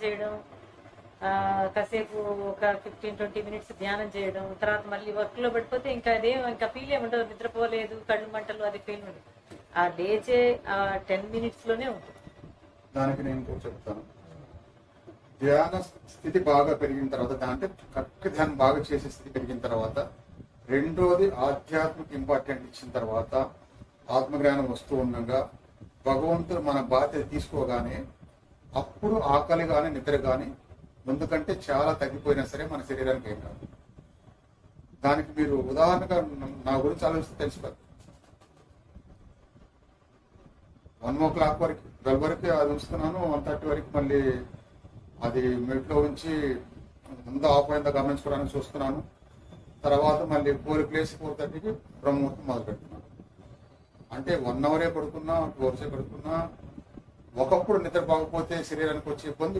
చేయడం కాసేపు ఒక ఫిఫ్టీన్ ట్వంటీ మినిట్స్ ధ్యానం చేయడం తర్వాత మళ్ళీ వర్క్లో పడిపోతే ఇంకా అదేం ఇంకా ఫీల్ ఏముండదు నిద్రపోలేదు కళ్ళు మంటలు అది ఫీల్ ఉండదు. ఆ లేచే ఆ టెన్ మినిట్స్లోనే ఉంటుంది. దానికి నేను ఇంకో చెప్తాను. ధ్యాన స్థితి బాగా పెరిగిన తర్వాత దా- అంటే కరెక్ట్ ధ్యానం బాగా చేసే స్థితి పెరిగిన తర్వాత రెండోది ఆధ్యాత్మిక ఇంపార్టెంట్ ఇచ్చిన తర్వాత ఆత్మజ్ఞానం వస్తూ ఉండగా భగవంతుడు మన బాధ్యత తీసుకోగానే అప్పుడు ఆకలి కానీ నిద్ర కానీ ముందు కంటే చాలా తగ్గిపోయినా సరే మన శరీరానికి ఏం కాదు. దానికి మీరు ఉదాహరణగా నా గురించి ఆలోచిస్తే తెలుసు కదా వన్ ఓ క్లాక్ వరకు ట్వెల్వ్ వరకు అది ఉంచుతున్నాను వన్ థర్టీ వరకు మళ్ళీ అది మెట్లో ఉంచి ముందు ఆఫ్ అయిందా గమనించుకోవడానికి చూస్తున్నాను. తర్వాత మళ్ళీ ఫోర్ ప్లేస్ ఫోర్ థర్టీకి బ్రహ్మముహూర్తం మొదలు పెడుతున్నాను అంటే వన్ అవరే పడుకున్నా టూ అవర్సే పడుకున్నా ఒకప్పుడు నిద్ర బాగపోతే శరీరానికి వచ్చే ఇబ్బంది